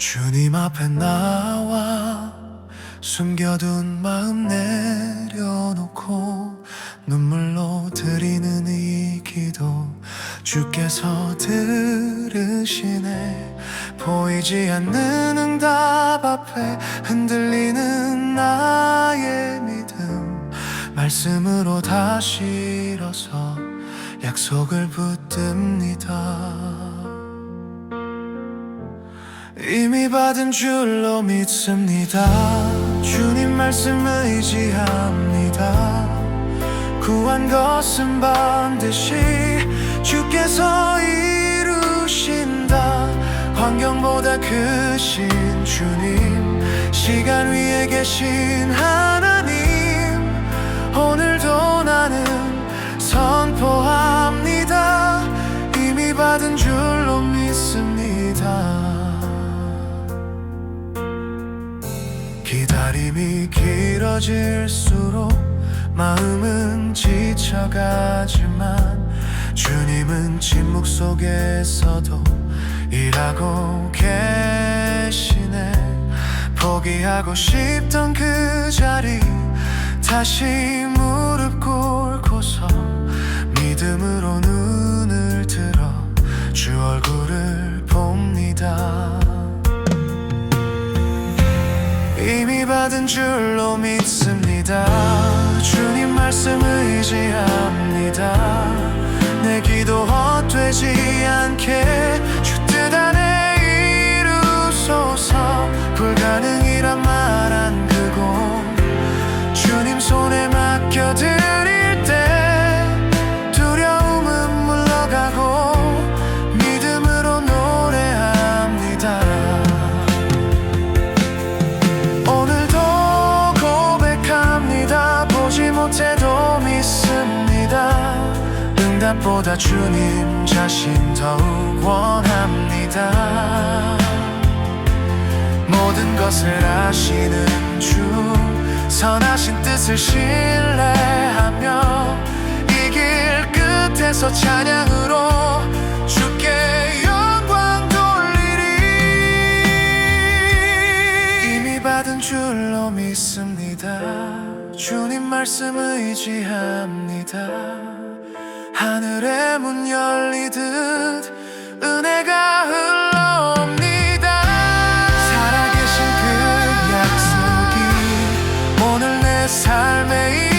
주님 앞에 나와 숨겨둔 마음 내려놓고 눈물로 드리는 이 기도 주께서 들으시네. 보이지 않는 응답 앞에 흔들리는 나의 믿음. 말씀으로 다시 일어서 약속을 붙듭니다 이미 받은 줄로 믿습니다. 주님 말씀 의지합니다. 구한 것은 반드시 주께서 이루신다. 환경보다 크신 주님, 시간 위에 계신 하나님, 기다림이 길어질수록 마음은 지쳐가지만 주님은 침묵 속에서도 일하고 계시네. 포기하고 싶던 그 자리 다시 무릎 꿇고서 믿음으로 눈 이미 받은 줄로 믿습니다. 주님 말씀 의지합니다. 내 기도 헛되지 않게 주뜻 안에 이루소서 불가능이란 말 응답보다 주님 자신 더욱 원합니다. 모든 것을 아시는 주 선하신 뜻을 신뢰하며 이 길 끝에서 찬양으로 주께 영광 돌리리. 이미 받은 줄로 믿습니다. 주님 말씀 의지합니다 하늘의 문 열리듯 은혜가 흘러옵니다. 살아계신 그 약속이 오늘 내 삶에